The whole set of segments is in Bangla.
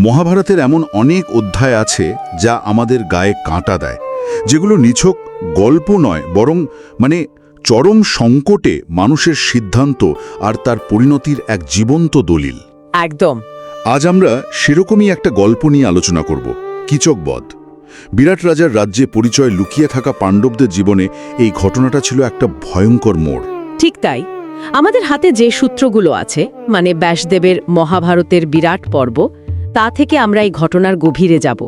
মহাভারতের এমন অনেক অধ্যায় আছে যা আমাদের গায়ে কাঁটা দেয় যেগুলো নিছক গল্প নয় বরং মানে চরম সংকটে মানুষের সিদ্ধান্ত আর তার পরিণতির এক জীবন্ত দলিল। একদম। আজ আমরা সেরকমই একটা গল্প নিয়ে আলোচনা করব কিচকবধ বিরাট রাজার রাজ্যে পরিচয় লুকিয়ে থাকা পাণ্ডবদের জীবনে এই ঘটনাটা ছিল একটা ভয়ঙ্কর মোড়। ঠিক তাই। আমাদের হাতে যে সূত্রগুলো আছে মানে ব্যাসদেবের মহাভারতের বিরাট পর্ব তা থেকে আমরা এই ঘটনার গভীরে যাব।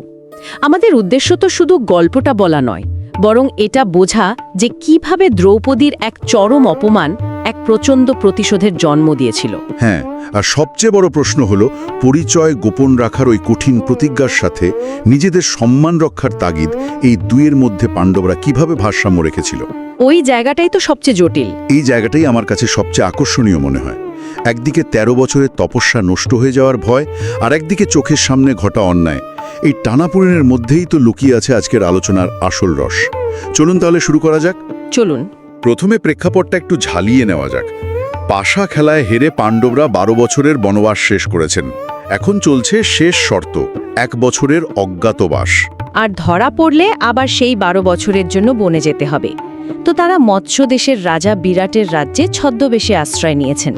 আমাদের উদ্দেশ্য তো শুধু গল্পটা বলা নয় বরং এটা বোঝা যে কীভাবে দ্রৌপদীর এক চরম অপমান এক প্রচণ্ড প্রতিশোধের জন্ম দিয়েছিল। হ্যাঁ আর সবচেয়ে বড় প্রশ্ন হলো পরিচয় গোপন রাখার ওই কঠিন প্রতিজ্ঞার সাথে নিজেদের সম্মান রক্ষার তাগিদ এই দুইয়ের মধ্যে পাণ্ডবরা কীভাবে ভারসাম্য রেখেছিল? ওই জায়গাটাই তো সবচেয়ে জটিল। এই জায়গাটাই আমার কাছে সবচেয়ে আকর্ষণীয় মনে হয়। একদিকে ১৩ বছরের তপস্যা নষ্ট হয়ে যাওয়ার ভয় আর একদিকে চোখের সামনে ঘটা অন্যায়। এই টানাপোড়েনের মধ্যেই তো লুকিয়ে আছে আজকের আলোচনার আসল রস। চলুন তাহলে শুরু করা যাক। চলুন। প্রথমে প্রেক্ষাপটটা একটু ঝালিয়ে নেওয়া যাক। পাশা খেলায় হেরে পাণ্ডবরা বারো বছরের বনবাস শেষ করেছেন। এখন চলছে শেষ শর্ত এক বছরের অজ্ঞাতবাস। আর ধরা পড়লে আবার সেই বারো বছরের জন্য বনে যেতে হবে। তো তারা মৎস্য দেশের রাজা বিরাটের রাজ্যে ছদ্মবেশে আশ্রয় নিয়েছেন।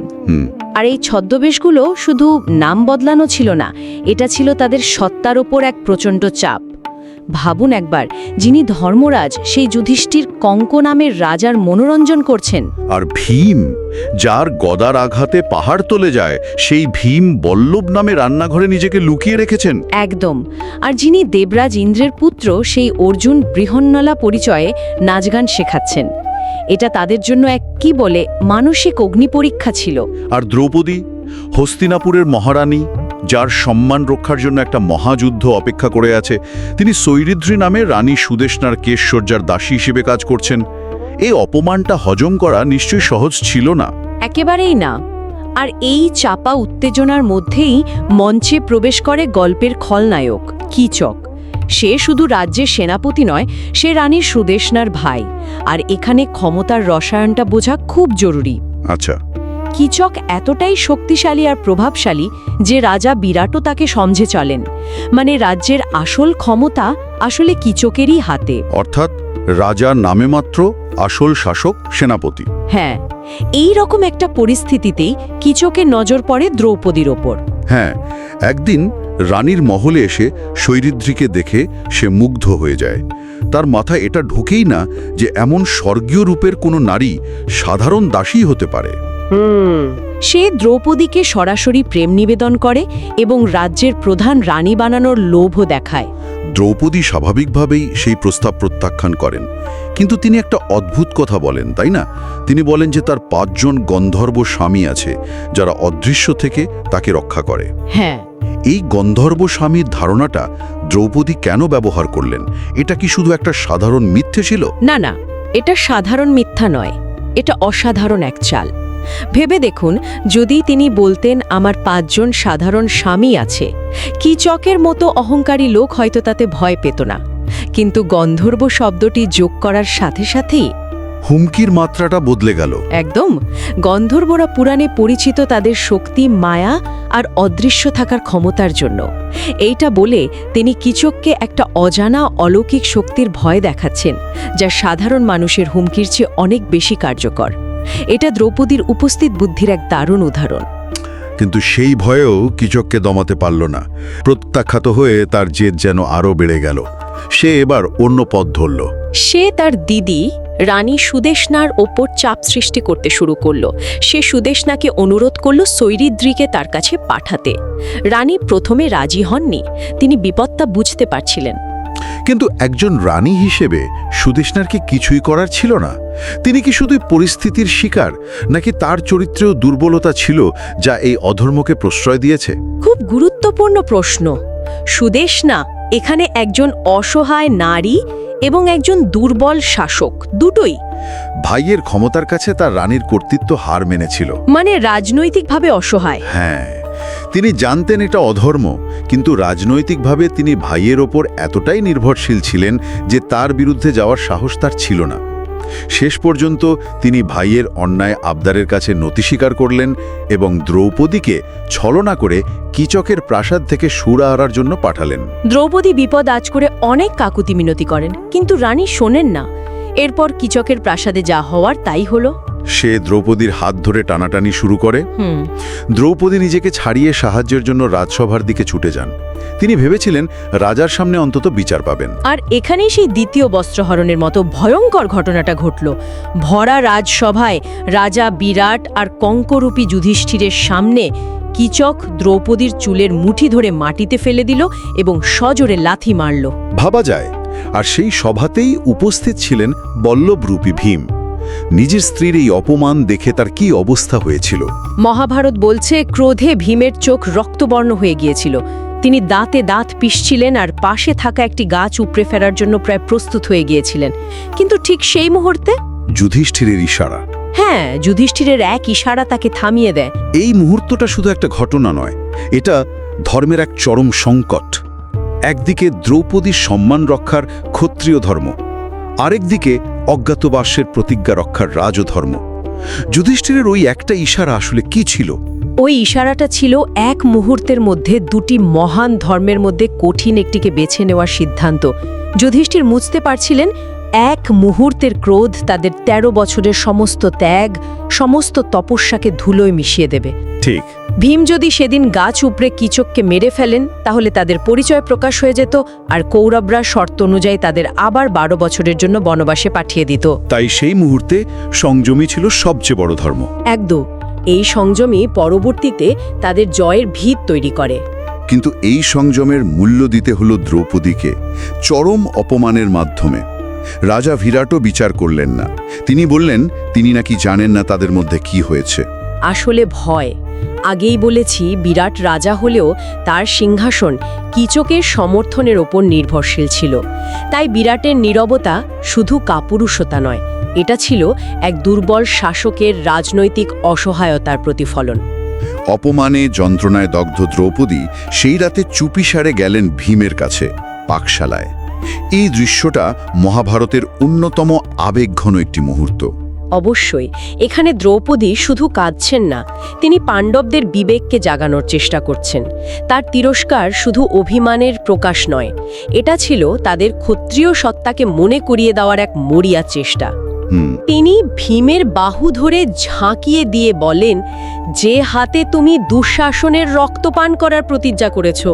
আর এই ছদ্মবেশগুলো শুধু নাম বদলানো ছিল না এটা ছিল তাদের সত্তার ওপর এক প্রচণ্ড চাপ। ভাবুন একবার যিনি ধর্মরাজ সেই যুধিষ্ঠির কঙ্ক নামের রাজার মনোরঞ্জন করছেন। আর ভীম যার গদার আঘাতে পাহাড় তোলে যায় সেই ভীম বল্লভ নামে রান্নাঘরে নিজেকে লুকিয়ে রেখেছেন। একদম। আর যিনি দেবরাজ ইন্দ্রের পুত্র সেই অর্জুন বৃহন্নলা পরিচয়ে নাচগান শেখাচ্ছেন। এটা তাদের জন্য এক কি বলে মানসিক অগ্নি পরীক্ষা ছিল। আর দ্রৌপদী হস্তিনাপুরের মহারানী যার সম্মান রক্ষার জন্য একটা মহাযুদ্ধ অপেক্ষা করে আছে তিনি সৈরিদ্রী নামে রানী সুদেশনার কেশসজ্জার দাসী হিসেবে কাজ করছেন। এই অপমানটা হজম করা নিশ্চয়ই সহজ ছিল না। একেবারেই না। আর এই চাপা উত্তেজনার মধ্যেই মঞ্চে প্রবেশ করে গল্পের খলনায়ক কিচক। সে শুধু রাজ্যের সেনাপতি নয় সে রানী সুদেশনার ভাই। আর এখানে ক্ষমতার রসায়নটা বোঝা খুব জরুরি। আচ্ছা। কিচক এতটাই শক্তিশালী আর প্রভাবশালী যে রাজা বিরাটও তাকে সমঝে চলেন। মানে রাজ্যের আসল ক্ষমতা আসলে কিচকেরই হাতে। অর্থাৎ রাজা নামে মাত্র আসল শাসক সেনাপতি। হ্যাঁ এই রকম একটা পরিস্থিতিতেই কিচকের নজর পড়ে দ্রৌপদীর ওপর। হ্যাঁ একদিন রানীর মহলে এসে শৈরিদ্রিকে দেখে সে মুগ্ধ হয়ে যায়। তার মাথায় এটা ঢোকেই না যে এমন স্বর্গীয় রূপের কোনো নারী সাধারণ দাসী হতে পারে। সে দ্রৌপদীকে সরাসরি প্রেম নিবেদন করে এবং রাজ্যের প্রধান রানী বানানোর লোভও দেখায়। দ্রৌপদী স্বাভাবিকভাবেই সেই প্রস্তাব প্রত্যাখ্যান করেন। কিন্তু তিনি একটা অদ্ভুত কথা বলেন তাই না? তিনি বলেন যে তার পাঁচজন গন্ধর্ব স্বামী আছে যারা অদৃশ্য থেকে তাকে রক্ষা করে। হ্যাঁ। এই গন্ধর্ব স্বামীর ধারণাটা দ্রৌপদী কেন ব্যবহার করলেন? এটা কি শুধু একটা সাধারণ মিথ্যে ছিল? না না এটা সাধারণ মিথ্যা নয়। এটা অসাধারণ এক চাল। ভেবে দেখুন যদি তিনি বলতেন আমার পাঁচজন সাধারণ স্বামী আছে। কিচকের মতো অহংকারী লোক হয়তো তাতে ভয় পেত না। কিন্তু গন্ধর্ব শব্দটি যোগ করার সাথে সাথেই হুমকির মাত্রাটা বদলে গেল। একদম। গন্ধর্বরা পুরাণে পরিচিত তাদের শক্তি মায়া আর অদৃশ্য থাকার ক্ষমতার জন্য। এইটা বলে তিনি কিচককে একটা অজানা অলৌকিক শক্তির ভয় দেখাচ্ছেন যা সাধারণ মানুষের হুমকির চেয়ে অনেক বেশি কার্যকর। এটা দ্রৌপদীর উপস্থিত বুদ্ধির এক দারুণ উদাহরণ। কিন্তু সেই ভয়েও কিচককে দমাতে পারল না। প্রত্যাখ্যাত হয়ে তার জেদ যেন আরও বেড়ে গেল। সে এবার অন্য পথ ধরল। সে তার দিদি রানী সুদেশনার ওপর চাপ সৃষ্টি করতে শুরু করল। সে সুদেশনাকে অনুরোধ করল সৈরিদ্রিকে তার কাছে পাঠাতে। রানী প্রথমে রাজি হননি। তিনি বিপদটা বুঝতে পারছিলেন। কিন্তু একজন রানী হিসেবে সুদেশনার কি কিছুই করার ছিল না? তিনি কি শুধু পরিস্থিতির শিকার নাকি তার চরিত্রেও দুর্বলতা ছিল যা এই অধর্মকে প্রশ্রয় দিয়েছে? খুব গুরুত্বপূর্ণ প্রশ্ন। সুদেশনা এখানে একজন অসহায় নারী এবং একজন দুর্বল শাসক দুটোই। ভাইয়ের ক্ষমতার কাছে তার রানীর কর্তৃত্ব হার মেনেছিল। মানে রাজনৈতিকভাবে অসহায়। হ্যাঁ তিনি জানতেন এটা অধর্ম। কিন্তু রাজনৈতিকভাবে তিনি ভাইয়ের ওপর এতটাই নির্ভরশীল ছিলেন যে তার বিরুদ্ধে যাওয়ার সাহস তার ছিল না। শেষ পর্যন্ত তিনি ভাইয়ের অন্যায় আবদারের কাছে নতি স্বীকার করলেন এবং দ্রৌপদীকে ছলনা করে কিচকের প্রাসাদ থেকে সুরা আড়ার জন্য পাঠালেন। দ্রৌপদী বিপদ আজ করে অনেক কাকুতি মিনতি করেন, কিন্তু রানী শোনেন না। এরপর কিচকের প্রাসাদে যা হওয়ার তাই হলো। সে দ্রৌপদীর হাত ধরে টানাটানি শুরু করে। হুম। দ্রৌপদী নিজেকে ছাড়িয়ে সাহায্যের জন্য রাজসভার দিকে ছুটে যান। তিনি ভেবেছিলেন রাজার সামনে অন্তত বিচার পাবেন। আর এখানেই সেই দ্বিতীয় বস্ত্রহরণের মতো ভয়ঙ্কর ঘটনাটা ঘটল। ভরা রাজসভায় রাজা বিরাট আর কঙ্করূপী যুধিষ্ঠিরের সামনে কিচক দ্রৌপদীর চুলের মুঠি ধরে মাটিতে ফেলে দিল এবং সজোরে লাথি মারল। ভাবা যায় আর সেই সভাতেই উপস্থিত ছিলেন বল্লভরূপী ভীম। নিজের স্ত্রীর এই অপমান দেখে তার কি অবস্থা হয়েছিল? মহাভারত বলছে ক্রোধে ভীমের চোখ রক্তবর্ণ হয়ে গিয়েছিল। তিনি দাঁতে দাঁত পিষছিলেন আর পাশে থাকা একটি গাছ উপড়ে ফেরার জন্য প্রায় প্রস্তুত হয়ে গিয়েছিলেন। কিন্তু ঠিক সেই মুহূর্তে? যুধিষ্ঠিরের ইশারা। হ্যাঁ যুধিষ্ঠিরের এক ইশারা তাকে থামিয়ে দেয়। এই মুহূর্তটা শুধু একটা ঘটনা নয় এটা ধর্মের এক চরম সংকট। একদিকে দ্রৌপদীর সম্মান রক্ষার ক্ষত্রিয় ধর্ম আরেকদিকে অজ্ঞাতবাসের প্রতিজ্ঞা রক্ষার রাজধর্ম। যুধিষ্ঠিরের ওই একটা ইশারা আসলে কি ছিল? ওই ইশারাটা ছিল এক মুহূর্তের মধ্যে দুটি মহান ধর্মের মধ্যে কঠিন একটিকে বেছে নেওয়ার সিদ্ধান্ত। যুধিষ্ঠির বুঝতে পারছিলেন এক মুহূর্তের ক্রোধ তাদের ১৩ বছরের সমস্ত ত্যাগ সমস্ত তপস্যাকে ধুলোয় মিশিয়ে দেবে। ঠিক। ভীম যদি সেদিন গাছ উপড়ে কিচককে মেরে ফেলেন তাহলে তাদের পরিচয় প্রকাশ হয়ে যেত আর কৌরবরা শর্ত অনুযায়ী তাদের আবার বারো বছরের জন্য বনবাসে পাঠিয়ে দিত। তাই সেই মুহূর্তে সংযমী ছিল সবচেয়ে বড় ধর্ম। একদম এই সংযমই পরবর্তীতে তাদের জয়ের ভিত তৈরি করে। কিন্তু এই সংযমের মূল্য দিতে হল দ্রৌপদীকে চরম অপমানের মাধ্যমে। রাজা বিরাটও বিচার করলেন না। তিনি বললেন তিনি নাকি জানেন না তাদের মধ্যে কি হয়েছে। আসলে ভয়। আগেই বলেছি, বিরাট রাজা হলেও তার সিংহাসন কিচকের সমর্থনের ওপর নির্ভরশীল ছিল। তাই বিরাটের নীরবতা শুধু কাপুরুষতা নয়, এটা ছিল এক দুর্বল শাসকের রাজনৈতিক অসহায়তার প্রতিফলন। অপমানে, যন্ত্রণায় দগ্ধ দ্রৌপদী সেই রাতে চুপিসারে গেলেন ভীমের কাছে, পাকশালায়। এই দৃশ্যটা মহাভারতের অন্যতম আবেগঘন একটি মুহূর্ত। অবশ্যই, এখানে দ্রৌপদী শুধু কাঁদছেন না, তিনি পাণ্ডবদের বিবেককে জাগানোর চেষ্টা করছেন। তার তিরস্কার শুধু অভিমানের প্রকাশ নয়, এটা ছিল তাদের ক্ষত্রিয় সত্তাকে মনে করিয়ে দেওয়ার এক মরিয়া চেষ্টা। তিনি ভীমের বাহু ধরে ঝাঁকিয়ে দিয়ে বলেন, যে হাতে তুমি দুঃশাসনের রক্তপান করার প্রতিজ্ঞা করেছ,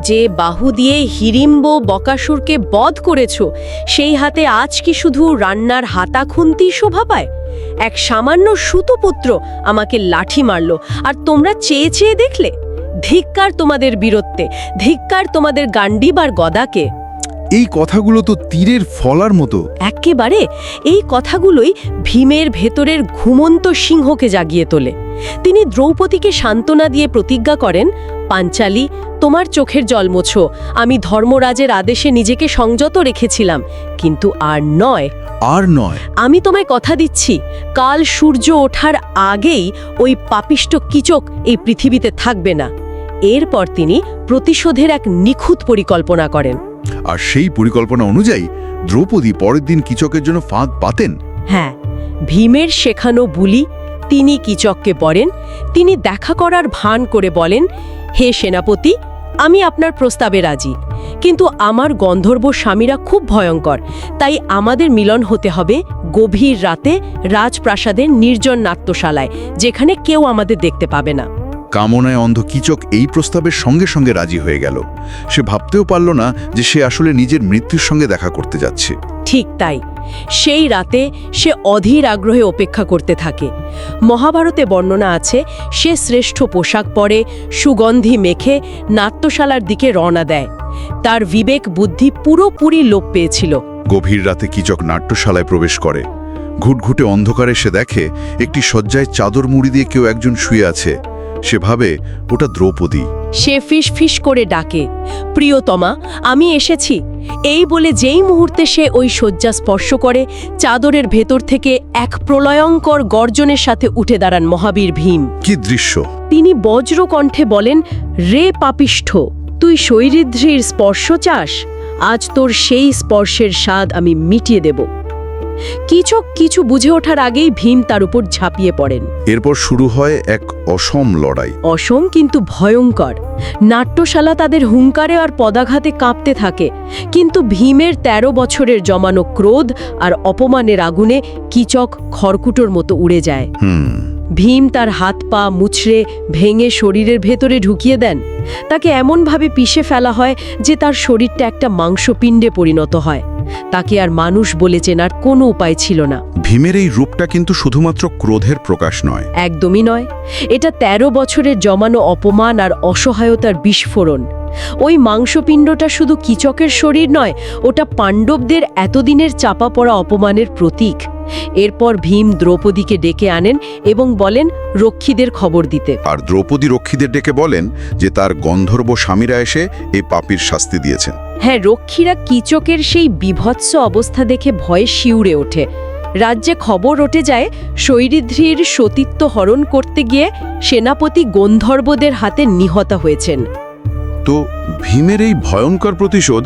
যে বাহু দিয়ে হিড়িম্ব বকাসুরকে বধ করেছ, সেই হাতে আজ কি শুধু রান্নার হাতা খুন্তি শোভা পায়? এক সামান্য সুতোপুত্র আমাকে লাঠি মারল, আর তোমরা চেয়ে চেয়ে দেখলে, ধিক্কার তোমাদের বীরত্বে, ধিক্কার তোমাদের গান্ডিব আর গদাকে। এই কথাগুলো তো তীরের ফলার মতো। একেবারে এই কথাগুলোই ভীমের ভেতরের ঘুমন্ত সিংহকে জাগিয়ে তোলে। তিনি দ্রৌপদীকে সান্ত্বনা দিয়ে প্রতিজ্ঞা করেন পাঞ্চালী তোমার চোখের জল মোছো। আমি ধর্মরাজের আদেশে নিজেকে সংযত রেখেছিলাম কিন্তু আর নয়। আর নয়। আমি তোমায় কথা দিচ্ছি কাল সূর্য ওঠার আগেই ওই পাপিষ্ট কিচক এই পৃথিবীতে থাকবে না। এরপর তিনি প্রতিশোধের এক নিখুঁত পরিকল্পনা করেন। আর সেই পরিকল্পনা অনুযায়ী দ্রৌপদী পরের দিন কিচকের জন্য ফাঁদ পাতেন। হ্যাঁ ভীমের শেখানো বুলি তিনি কিচককে পড়েন তিনি দেখা করার ভান করে বলেন, হে সেনাপতি, আমি আপনার প্রস্তাবে রাজি, কিন্তু আমার গন্ধর্ব স্বামীরা খুব ভয়ঙ্কর, তাই আমাদের মিলন হতে হবে গভীর রাতে রাজপ্রাসাদের নির্জন নাট্যশালায়, যেখানে কেউ আমাদের দেখতে পাবে না। কামনায় অন্ধ কিচক এই প্রস্তাবের সঙ্গে সঙ্গে রাজি হয়ে গেল। সে ভাবতেও পারল না যে সে আসলে নিজের মৃত্যুর সঙ্গে দেখা করতে যাচ্ছে। ঠিক তাই। সেই রাতে সে অধীর আগ্রহে অপেক্ষা করতে থাকে। মহাভারতে বর্ণনা আছে সে শ্রেষ্ঠ পোশাক পরে সুগন্ধি মেখে নাট্যশালার দিকে রওনা দেয়। তার বিবেক বুদ্ধি পুরোপুরি লোপ পেয়েছিল। গভীর রাতে কিচক নাট্যশালায় প্রবেশ করে। ঘুটঘুটে অন্ধকারে সে দেখে একটি শয্যায় চাদর মুড়ি দিয়ে কেউ একজন শুয়ে আছে। সে ভাবে ওটা দ্রৌপদী। সে ফিস ফিস করে ডাকে প্রিয়তমা আমি এসেছি। এই বলে যেই মুহূর্তে সে ওই শয্যা স্পর্শ করে চাদরের ভেতর থেকে এক প্রলয়ঙ্কর গর্জনের সাথে উঠে দাঁড়ান মহাবীর ভীম। কি দৃশ্য! তিনি বজ্র কণ্ঠে বলেন রে পাপিষ্ঠ তুই শৈরিদ্রির স্পর্শ চাস? আজ তোর সেই স্পর্শের স্বাদ আমি মিটিয়ে দেব। কিচক কিছু বুঝে ওঠার আগেই ভীম তার উপর ঝাঁপিয়ে পড়েন। এরপর শুরু হয় এক অসম লড়াই। অসম কিন্তু ভয়ঙ্কর। নাট্যশালা তাদের হুঙ্কারে আর পদাঘাতে কাঁপতে থাকে। কিন্তু ভীমের ১৩ বছরের জমানো ক্রোধ আর অপমানের আগুনে কিচক খড়কুটোর মতো উড়ে যায়। হুম। ভীম তার হাত পা মুচড়ে ভেঙে শরীরের ভেতরে ঢুকিয়ে দেন। তাকে এমনভাবে পিষে ফেলা হয় যে তার শরীরটা একটা মাংসপিণ্ডে পরিণত হয়। তাকে আর মানুষ বলে চেনার কোনো উপায় ছিল না। ভীমের এই রূপটা কিন্তু শুধুমাত্র ক্রোধের প্রকাশ নয়। একদমই নয়। এটা ১৩ বছরের জমানো অপমান আর অসহায়তার বিস্ফোরণ। ওই মাংসপিণ্ডটা শুধু কিচকের শরীর নয় ওটা পাণ্ডবদের এতদিনের চাপা পড়া অপমানের প্রতীক। এরপর ভীম দ্রৌপদীকে ডেকে আনেন এবং বলেন রক্ষীদের খবর দিতে। আর দ্রৌপদী রক্ষীদের ডেকে বলেন যে তার গন্ধর্ব স্বামীরা এসে এই পাপির শাস্তি দিয়েছেন। হ্যাঁ রক্ষীরা কিচকের সেই বিভৎস অবস্থা দেখে ভয়ে শিউরে ওঠে। রাজ্যে খবর ওঠে যায় শৈরিদ্রির সতীত্ব হরণ করতে গিয়ে সেনাপতি গন্ধর্বদের হাতে নিহত হয়েছেন। তো ভীমের এই ভয়ঙ্কর প্রতিশোধ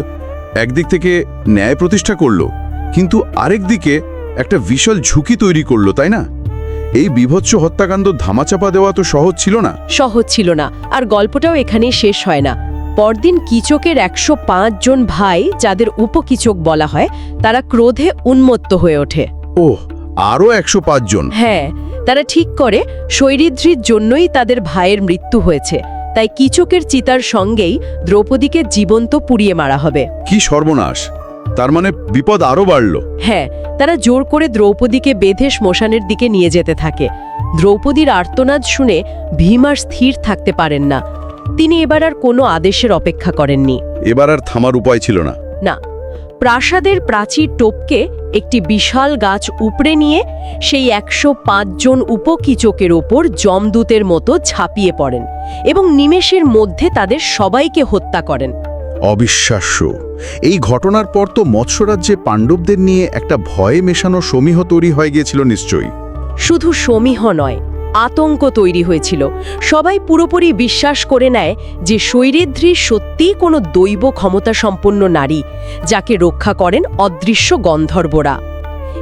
একদিক থেকে ন্যায় প্রতিষ্ঠা করল কিন্তু আরেক দিকে একটা বিশাল ঝুঁকি তৈরি করল তাই না? এই বিভৎস হত্যাকাণ্ড ধামাচাপা দেওয়া তো সহজ ছিল না। সহজ ছিল না আর গল্পটাও এখানেই শেষ হয় না। পরদিন কিচকের একশো পাঁচ জন ভাই যাদের উপকিচক বলা হয় তারা ক্রোধে উন্মত্ত হয়ে ওঠে। ওহ আরও একশো জন? হ্যাঁ তারা ঠিক করে শৈরিদ্রির জন্যই তাদের ভাইয়ের মৃত্যু হয়েছে। তাই কিচকের চিতার সঙ্গেই দ্রৌপদীকে জীবন্ত পুড়িয়ে মারা হবে। কি সর্বনাশ! তার মানে বিপদ আরও বাড়ল। হ্যাঁ তারা জোর করে দ্রৌপদীকে বেঁধে শ্মশানের দিকে নিয়ে যেতে থাকে। দ্রৌপদীর আর্তনাদ শুনে ভীম আর স্থির থাকতে পারেন না। তিনি এবার আর কোনো আদেশের অপেক্ষা করেননি। এবার আর থামার উপায় ছিল না। না প্রাসাদের প্রাচীর টোপকে একটি বিশাল গাছ উপড়ে নিয়ে সেই একশো জন উপকিচকের ওপর জমদূতের মতো ঝাঁপিয়ে পড়েন এবং নিমেষের মধ্যে তাদের সবাইকে হত্যা করেন। অবিশ্বাস্য। এই ঘটনার পর তো মৎস্যরাজ্যে পাণ্ডবদের নিয়ে একটা ভয়ে মেশানো সমীহ তৈরি হয়ে গিয়েছিল নিশ্চয়ই। শুধু সমীহ নয় আতঙ্ক তৈরি হয়েছিল। সবাই পুরোপুরি বিশ্বাস করে নেয় যে শৈরিদ্রি সত্যিই কোনো দৈব ক্ষমতা সম্পন্ন নারী যাকে রক্ষা করেন অদৃশ্য গন্ধর্বরা।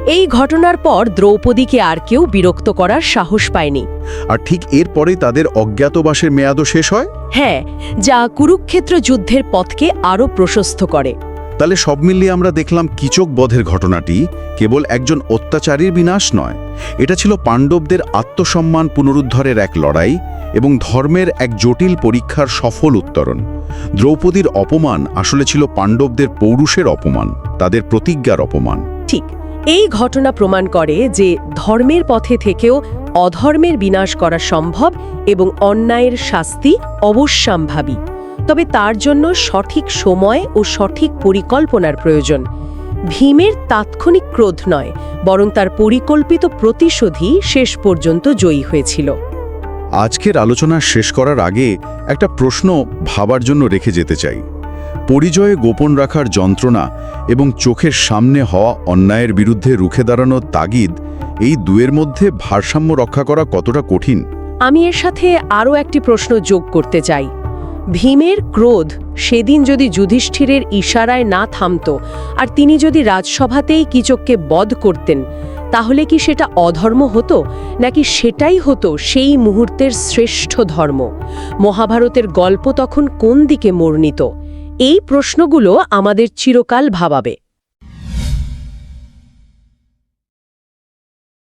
এই ঘটনার পর দ্রৌপদীকে আর কেউ বিরক্ত করার সাহস পায়নি। আর ঠিক এরপরেই তাদের অজ্ঞাতবাসের মেয়াদও শেষ হয়? হ্যাঁ যা কুরুক্ষেত্র যুদ্ধের পথকে আরও প্রশস্ত করে। তাহলে সব মিলিয়ে আমরা দেখলাম কিচক বধের ঘটনাটি কেবল একজন অত্যাচারীর বিনাশ নয়। এটা ছিল পাণ্ডবদের আত্মসম্মান পুনরুদ্ধারের এক লড়াই এবং ধর্মের এক জটিল পরীক্ষার সফল উত্তরণ। দ্রৌপদীর অপমান আসলে ছিল পাণ্ডবদের পৌরুষের অপমান তাদের প্রতিজ্ঞার অপমান। ঠিক এই ঘটনা প্রমাণ করে যে ধর্মের পথে থেকেও অধর্মের বিনাশ করা সম্ভব এবং অন্যায়ের শাস্তি অবশ্যম্ভাবী। তবে তার জন্য সঠিক সময় ও সঠিক পরিকল্পনার প্রয়োজন। ভীমের তাৎক্ষণিক ক্রোধ নয়, বরং তার পরিকল্পিত প্রতিশোধই শেষ পর্যন্ত জয়ী হয়েছিল। আজকের আলোচনা শেষ করার আগে একটা প্রশ্ন ভাবার জন্য রেখে যেতে চাই। পরিচয়ে গোপন রাখার যন্ত্রণা এবং চোখের সামনে হওয়া অন্যায়ের বিরুদ্ধে রুখে দাঁড়ানোর তাগিদ এই দুয়ের মধ্যে ভারসাম্য রক্ষা করা কতটা কঠিন? আমি এর সাথে আরও একটি প্রশ্ন যোগ করতে চাই। ভীমের ক্রোধ সেদিন যদি যুধিষ্ঠিরের ইশারায় না থামত আর তিনি যদি রাজসভাতেই কিচককে বধ করতেন, তাহলে কি সেটা অধর্ম হতো? নাকি সেটাই হতো সেই মুহূর্তের শ্রেষ্ঠ ধর্ম? মহাভারতের গল্প তখন কোন দিকে মোড় নিত এই প্রশ্নগুলো আমাদের চিরকাল ভাবাবে।